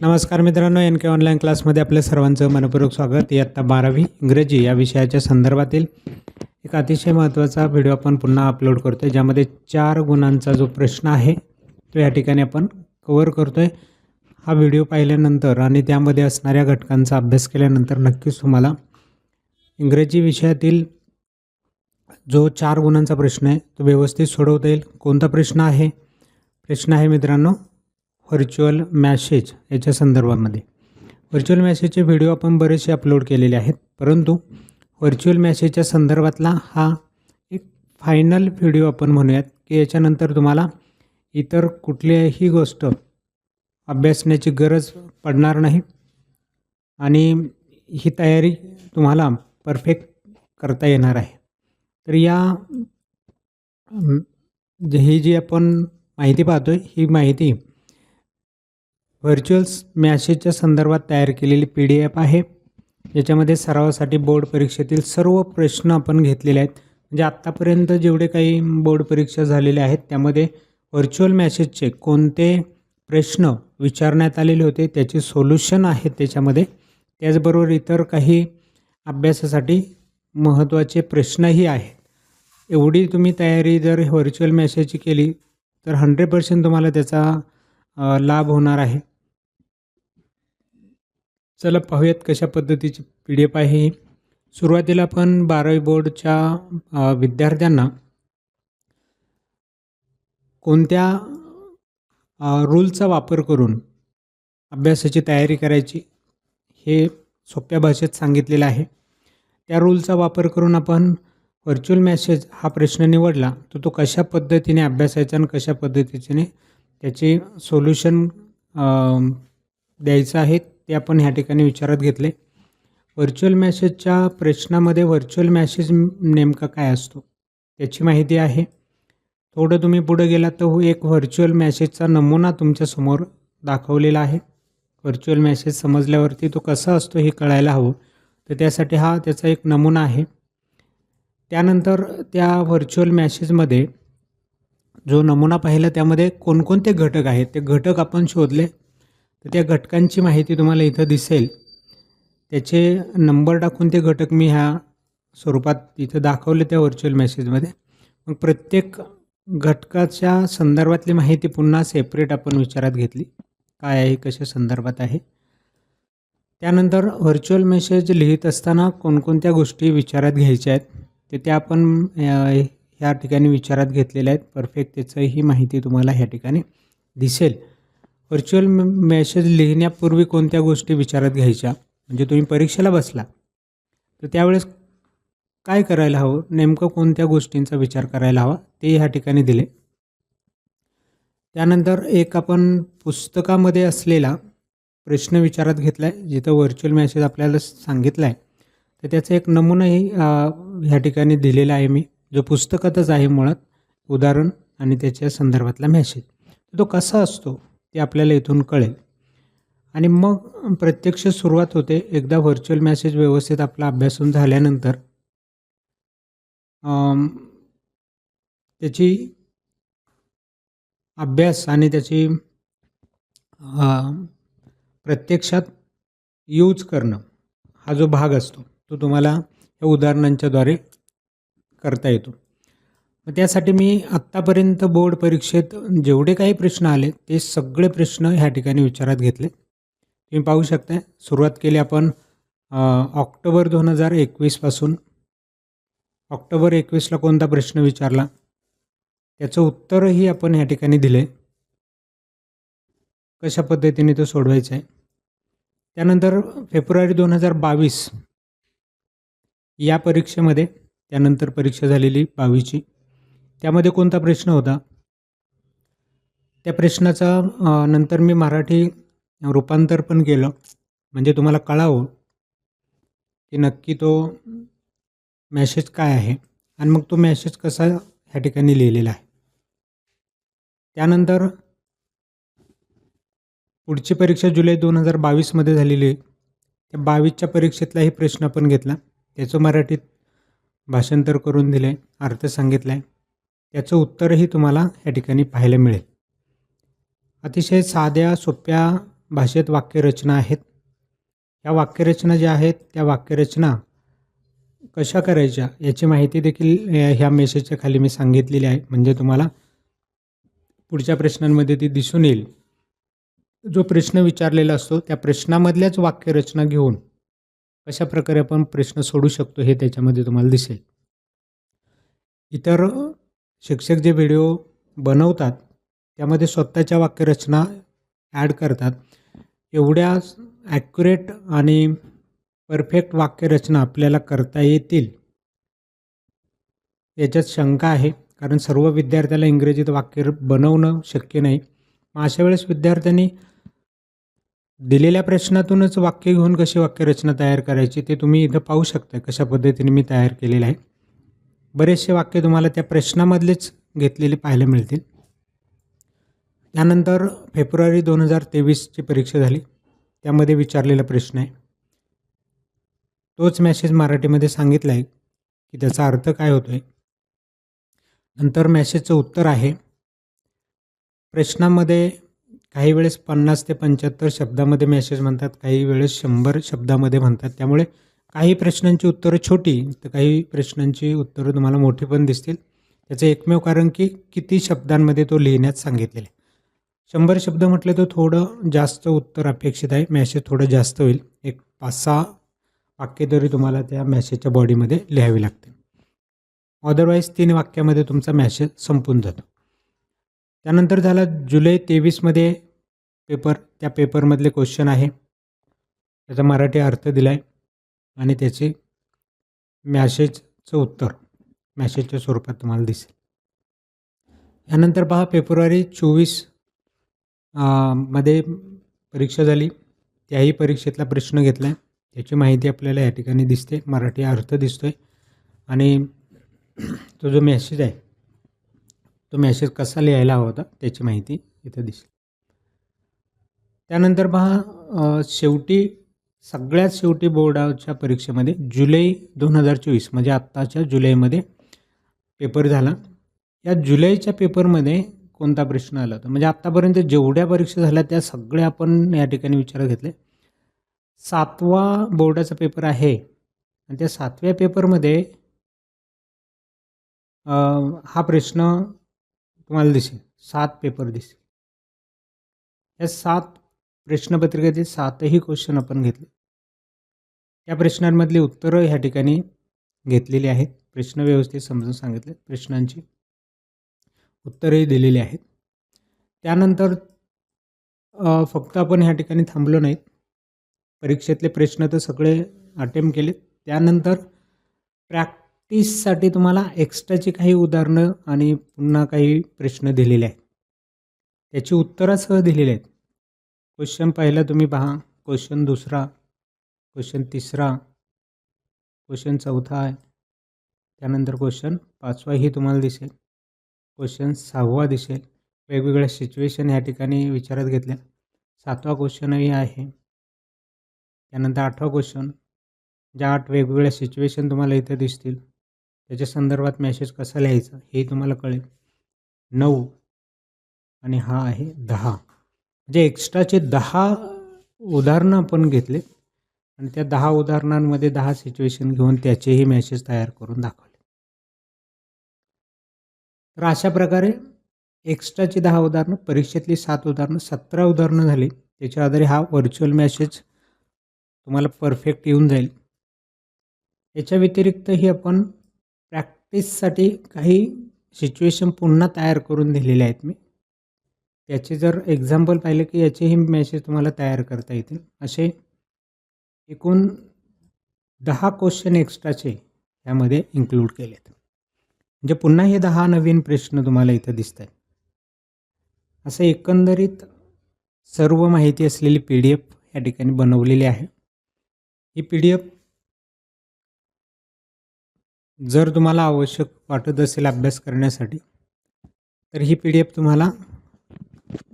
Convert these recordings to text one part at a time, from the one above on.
नमस्कार मित्रांनो एन के ऑनलाईन क्लासमध्ये आपल्या सर्वांचं मनपूर्वक स्वागत. इयत्ता बारावी इंग्रजी या विषयाच्या संदर्भातील एक अतिशय महत्त्वाचा व्हिडिओ आपण पुन्हा अपलोड करतो आहे ज्यामध्ये चार गुणांचा जो प्रश्न आहे तो या ठिकाणी आपण कवर करतो आहे हा व्हिडिओ पाहिल्यानंतर आणि त्यामध्ये असणाऱ्या घटकांचा अभ्यास केल्यानंतर नक्कीच तुम्हाला इंग्रजी विषयातील जो चार गुणांचा प्रश्न आहे तो व्यवस्थित सोडवता येईल. कोणता प्रश्न आहे? प्रश्न आहे मित्रांनो व्हर्च्युअल मॅसेज याच्या संदर्भामध्ये. व्हर्च्युअल मॅसेजचे व्हिडिओ आपण बरेचसे अपलोड केलेले आहेत परंतु व्हर्च्युअल मॅसेजच्या संदर्भातला हा एक फायनल व्हिडिओ आपण म्हणूयात की याच्यानंतर तुम्हाला इतर कुठल्याही गोष्ट अभ्यासण्याची गरज पडणार नाही आणि ही तयारी तुम्हाला परफेक्ट करता येणार आहे. तर या ही जी आपण माहिती पाहतो आहे ही माहिती व्हर्च्युअल मॅसेजच्या संदर्भात तयार केलेली पी डी एफ आहे. याच्यामध्ये सरावासाठी बोर्ड परीक्षेतील सर्व प्रश्न आपण घेतलेले आहेत. म्हणजे आत्तापर्यंत जेवढे काही बोर्ड परीक्षा झालेल्या आहेत त्यामध्ये व्हर्च्युअल मॅसेजचे कोणते प्रश्न विचारण्यात आलेले होते त्याचे सोल्युशन आहेत त्याच्यामध्ये. त्याचबरोबर इतर काही अभ्यासासाठी महत्त्वाचे प्रश्नही आहेत. एवढी तुम्ही तयारी जर व्हर्च्युअल मॅसेजची केली तर हंड्रेड पर्सेंट तुम्हाला त्याचा लाभ होणार आहे. चला पाहूयात कशा पद्धतीची पी डी एफ आहे ही. सुरुवातीला आपण बारावी बोर्डच्या विद्यार्थ्यांना कोणत्या रूलचा वापर करून अभ्यासाची तयारी करायची हे सोप्या भाषेत सांगितलेलं आहे. त्या रूलचा वापर करून आपण व्हर्च्युअल मॅसेज हा प्रश्न निवडला तर तो कशा पद्धतीने अभ्यासायचा आणि कशा पद्धतीने त्याचे सोल्युशन द्यायचं आहे ते आपण ह्या ठिकाणी विचारात घेतले. व्हर्च्युअल मॅसेजच्या प्रश्नामध्ये व्हर्च्युअल मॅसेज नेमका काय असतो? त्याची माहिती आहे. थोडं तुम्ही पुढं गेलात तर हो एक व्हर्च्युअल मॅसेजचा नमुना तुमच्यासमोर दाखवलेला आहे. व्हर्च्युअल मॅसेज समजल्यावरती तो कसा असतो हे कळायला हवं. तर त्यासाठी हा त्याचा एक नमुना आहे. त्यानंतर त्या व्हर्च्युअल मॅसेजमध्ये जो नमुना पाहिला त्यामध्ये कोणकोणते घटक आहेत? ते घटक आपण शोधले. तर त्या घटकांची माहिती तुम्हाला इथं दिसेल. त्याचे नंबर टाकून ते घटक मी ह्या स्वरूपात इथं दाखवले त्या व्हर्च्युअल मेसेजमध्ये मग प्रत्येक घटकाच्या संदर्भातली माहिती पुन्हा सेपरेट आपण विचारात घेतली. काय आहे कशा संदर्भात आहे? त्यानंतर व्हर्च्युअल मेसेज लिहित असताना कोणकोणत्या गोष्टी विचारात घ्यायच्या आहेत ते त्या आपण ह्या ठिकाणी विचारात घेतलेल्या आहेत. परफेक्ट त्याचंही माहिती तुम्हाला ह्या ठिकाणी दिसेल. व्हर्च्युअल मेसेज लिहिण्यापूर्वी कोणत्या गोष्टी विचारात घ्यायच्या? म्हणजे तुम्ही परीक्षेला बसला. तर त्यावेळेस काय करायला हवं? नेमकं कोणत्या गोष्टींचा विचार करायला हवा? ते ह्या ठिकाणी दिले. त्यानंतर एक आपण पुस्तकामध्ये असलेला प्रश्न विचारात घेतला आहे जिथं व्हर्च्युअल मॅसेज आपल्याला सांगितला आहे तर त्याचा एक नमुनाही ह्या ठिकाणी दिलेला आहे मी. जो पुस्तकातच आहे मुळात उदाहरण आणि त्याच्या संदर्भातला मॅसेज तो कसा असतो? ते आपल्याला इथून कळेल. आणि मग प्रत्यक्ष सुरुवात होते. एकदा व्हर्च्युअल मॅसेज व्यवस्थित आपला अभ्यासून झाल्यानंतर त्याची अभ्यास आणि त्याची प्रत्यक्षात यूज करणं हा जो भाग असतो तो तुम्हाला या उदाहरणांच्याद्वारे करता येतो. मग त्यासाठी मी आत्तापर्यंत बोर्ड परीक्षेत जेवढे काही प्रश्न आले ते सगळे प्रश्न ह्या ठिकाणी विचारात घेतले. तुम्ही पाहू शकता सुरुवात केली आपण ऑक्टोबर दोन हजार एकवीसपासून ऑक्टोबर एकवीसला कोणता प्रश्न विचारला? त्याचं उत्तरही आपण ह्या ठिकाणी दिले. कशा पद्धतीने तो सोडवायचा आहे? त्यानंतर फेब्रुवारी दोन हजार बावीस या परीक्षेमध्ये त्यानंतर परीक्षा झालेली बावीसची. त्यामध्ये कोणता प्रश्न होता? त्या प्रश्नाचा नंतर मी मराठी रूपांतर पण केलं. म्हणजे तुम्हाला कळावं की नक्की तो मॅसेज काय आहे आणि मग तो मॅसेज कसा ह्या ठिकाणी लिहिलेला आहे. त्यानंतर पुढची परीक्षा जुलै दोन हजार बावीसमध्ये झालेली आहे. त्या बावीसच्या परीक्षेतलाही प्रश्न आपण घेतला. त्याचं मराठीत भाषांतर करून दिलं आहे अर्थ सांगितला आहे त्याचं उत्तरही तुम्हाला या ठिकाणी पाहायला मिळेल. अतिशय साध्या सोप्या भाषेत वाक्यरचना आहेत. या वाक्यरचना ज्या आहेत त्या वाक्यरचना कशा करायच्या याची माहिती देखील ह्या मेसेजच्या खाली मी सांगितलेली आहे. म्हणजे तुम्हाला पुढच्या प्रश्नांमध्ये ती दिसून येईल. जो प्रश्न विचारलेला असतो त्या प्रश्नामधल्याच वाक्यरचना घेऊन कशा प्रकारे आपण प्रश्न सोडू शकतो हे त्याच्यामध्ये तुम्हाला दिसेल. इतर शिक्षक जे व्हिडिओ बनवतात त्यामध्ये स्वतःच्या वाक्यरचना ॲड करतात. एवढ्या ॲक्युरेट आणि परफेक्ट वाक्यरचना आपल्याला करता येतील. याच्यात शंका आहे कारण सर्व विद्यार्थ्याला इंग्रजीत वाक्य बनवणं शक्य नाही. मग अशा वेळेस विद्यार्थ्यांनी दिलेल्या प्रश्नातूनच वाक्य घेऊन कशी वाक्यरचना तयार करायची ते तुम्ही इथं पाहू शकता कशा पद्धतीने मी तयार केलेलं आहे. बरेचसे वाक्य तुम्हाला त्या प्रश्नामधलेच घेतलेले पाहायला मिळतील. त्यानंतर फेब्रुवारी दोन हजार तेवीसची परीक्षा झाली. त्यामध्ये विचारलेला प्रश्न आहे. तोच मॅसेज मराठीमध्ये सांगितला आहे की त्याचा अर्थ काय होतो आहे नंतर मॅसेजचं उत्तर आहे प्रश्नामध्ये काही वेळेस पन्नास ते पंच्याहत्तर शब्दामध्ये मेसेज म्हणतात काही वेळेस शंभर शब्दामध्ये म्हणतात. त्यामुळे काही प्रश्नांची उत्तरं छोटी तर काही प्रश्नांची उत्तरं तुम्हाला मोठी पण दिसतील. त्याचं एकमेव कारण की किती शब्दांमध्ये तो लिहिण्यात सांगितलेला आहे. शंभर शब्द म्हटलं तर थोडं जास्त उत्तर अपेक्षित आहे. मॅसेज थोडं जास्त होईल. एक पाच सहा वाक्य तरी तुम्हाला त्या मॅसेजच्या बॉडीमध्ये लिहावी लागते अदरवाईज तीन वाक्यामध्ये तुमचा मॅसेज संपून जातो. त्यानंतर झाला जुलै तेवीसमध्ये पेपर त्या पेपरमधले क्वेश्चन आहे. त्याचा मराठी अर्थ दिला आहे आणि त्याचे मॅसेजचं उत्तर मॅसेजच्या स्वरूपात तुम्हाला दिसेल. यानंतर पहा फेब्रुवारी चोवीसमध्ये परीक्षा झाली. त्याही परीक्षेतला प्रश्न घेतला आहे त्याची माहिती आपल्याला या ठिकाणी दिसते. मराठी अर्थ दिसतो आहे आणि तो जो मॅसेज आहे तो मॅसेज कसा लिहायला हवा होता त्याची माहिती इथं दिसेल. त्यानंतर पहा शेवटी सगळ्यात शेवटी बोर्डाच्या परीक्षेमध्ये जुलै दोन हजार चोवीस म्हणजे आत्ताच्या जुलैमध्ये पेपर झाला. या जुलैच्या पेपरमध्ये कोणता प्रश्न आला होता? म्हणजे आत्तापर्यंत जेवढ्या परीक्षा झाल्या त्या सगळ्या आपण या ठिकाणी विचारात घेतले. सातवा बोर्डाचा पेपर आहे. आणि त्या सातव्या पेपरमध्ये हा प्रश्न तुम्हाला दिसेल. सात पेपर दिसेल. या सात प्रश्नपत्रिकेचे सातही क्वेश्चन आपण घेतले. त्या प्रश्नांमधली उत्तरं ह्या ठिकाणी घेतलेली आहेत. प्रश्न व्यवस्थित समजून सांगितले. प्रश्नांची उत्तरही दिलेली आहेत. त्यानंतर फक्त आपण ह्या ठिकाणी थांबलो नाहीत. परीक्षेतले प्रश्न तर सगळे अटेम्प्ट केले त्यानंतर प्रॅक्टिससाठी तुम्हाला एक्स्ट्राची काही उदाहरणं आणि पुन्हा काही प्रश्न दिलेले आहेत. त्याची उत्तरासह दिलेली आहेत. क्वेश्चन पहिला तुम्ही पहा. क्वेश्चन दुसरा. क्वेश्चन तिसरा. क्वेश्चन चौथा आहे. त्यानंतर क्वेश्चन पाचवाही तुम्हाला दिसेल. क्वेश्चन सहावा दिसेल. वेगवेगळ्या सिच्युएशन या ठिकाणी विचारात घेतल्या. सातवा क्वेश्चनही आहे. त्यानंतर आठवा क्वेश्चन ज्या आठ वेगवेगळ्या सिच्युएशन तुम्हाला इथे दिसतील. त्याच्या संदर्भात मेसेज कसा लिहायचा हे तुम्हाला कळेल. नऊ आणि हा आहे दहा. म्हणजे एक्स्ट्राचे दहा उदाहरणं आपण घेतले आणि त्या दहा उदाहरणांमध्ये दहा सिच्युएशन घेऊन त्याचेही मॅसेज तयार करून दाखवले. तर अशा प्रकारे एक्स्ट्राची दहा उदाहरणं परीक्षेतली सात उदाहरणं सतरा उदाहरणं झाली. त्याच्या आधारे हा व्हर्च्युअल मॅसेज तुम्हाला परफेक्ट येऊन जाईल. याच्या व्यतिरिक्तही आपण प्रॅक्टिससाठी काही सिच्युएशन पुन्हा तयार करून दिलेले आहेत मी. याचे जर एक्झाम्पल पाहिलं की याचेही मॅसेज तुम्हाला तयार करता येतील. असे एकूण दहा क्वेश्चन एक्स्ट्राचे यामध्ये इन्क्लूड केलेत. म्हणजे पुन्हा हे दहा नवीन प्रश्न तुम्हाला इथं दिसत आहेत असं एकंदरीत सर्व माहिती असलेली पी डी एफ या ठिकाणी बनवलेली आहे. ही पी डी एफ जर तुम्हाला आवश्यक वाटत असेल अभ्यास करण्यासाठी तर ही पी डी एफ तुम्हाला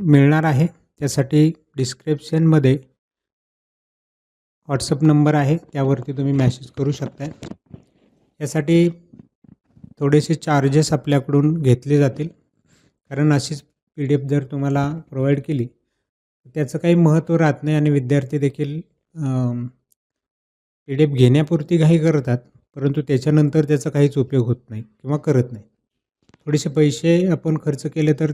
मिळणार आहे. त्यासाठी डिस्क्रिप्शनमध्ये व्हॉट्सअप नंबर आहे. त्यावरती तुम्ही मॅसेज करू शकताय. यासाठी थोडेसे चार्जेस आपल्याकडून घेतले जातील. कारण अशीच पी डी एफ जर तुम्हाला प्रोव्हाइड केली त्याचं काही महत्त्व राहत नाही आणि विद्यार्थी देखील पी डी एफ घेण्यापुरती काही करतात. परंतु त्याच्यानंतर त्याचा काहीच उपयोग होत नाही किंवा करत नाही. थोडेसे पैसे आपण खर्च केले तर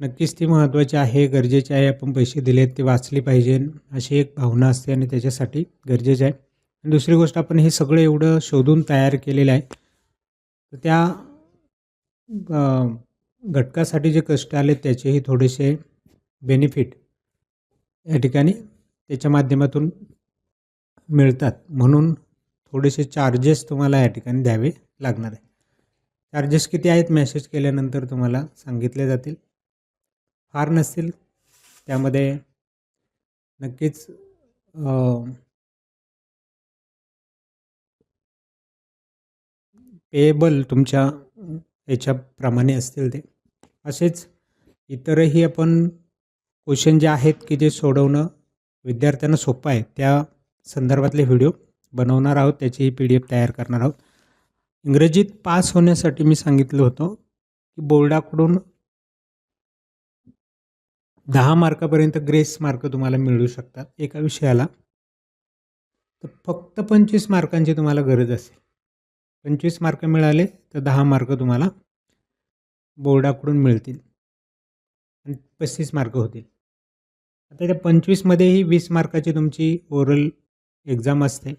नक्कीच ती महत्त्वाची आहे गरजेचे आहे. आपण पैसे दिलेत ते वाचली पाहिजे. अशी एक भावना असते आणि त्याच्यासाठी गरजेचं आहे. आणि दुसरी गोष्ट आपण हे सगळं एवढं शोधून तयार केलेलं आहे. तर त्या अ, घटकासाठी जे कष्ट आले त्याचेही थोडेसे बेनिफिट या ठिकाणी त्याच्या माध्यमातून मिळतात. म्हणून थोडेसे चार्जेस तुम्हाला या ठिकाणी द्यावे लागणार आहे. चार्जेस किती आहेत? मेसेज केल्यानंतर तुम्हाला सांगितले जातील. फार नसतील त्यामध्ये नक्कीच पेएबल तुमच्या याच्याप्रमाणे असतील ते. असेच इतरही आपण क्वेश्चन जे आहेत की जे सोडवणं विद्यार्थ्यांना सोपं आहे त्या संदर्भातले व्हिडिओ बनवणार आहोत त्याची पी डी एफ तयार करणार आहोत. इंग्रजीत पास होण्यासाठी मी सांगितलं होतं की बोर्डाकडून दहा मार्कापर्यंत ग्रेस मार्क तुम्हाला मिळू शकतात एका विषयाला. तर फक्त पंचवीस मार्कांची तुम्हाला गरज असेल. पंचवीस मार्क मिळाले तर दहा मार्क तुम्हाला बोर्डाकडून मिळतील. आणि पस्तीस मार्क होतील. आता त्या पंचवीसमध्येही वीस मार्काची तुमची ओरल एक्झाम असते.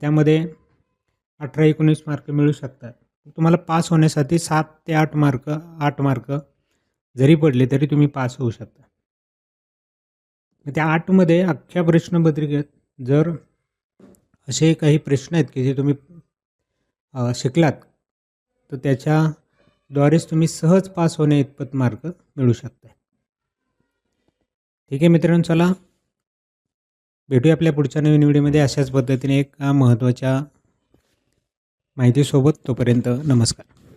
त्यामध्ये अठरा एकोणीस मार्क मिळू शकतात. तुम्हाला पास होण्यासाठी सात ते आठ मार्क आठ मार्क जरी पडले तरी तुम्ही पास होऊ शकता. त्या आठमध्ये अख्ख्या प्रश्नपत्रिकेत जर असे काही प्रश्न आहेत की जे तुम्ही शिकलात तर त्याच्याद्वारेच तुम्ही सहज पास होणे इतपत मार्क मिळू शकता ठीक आहे मित्रांनो चला. भेटूया आपल्या पुढच्या नवीन व्हिडिओमध्ये. अशाच पद्धतीने एका महत्त्वाच्या माहितीसोबत तोपर्यंत नमस्कार.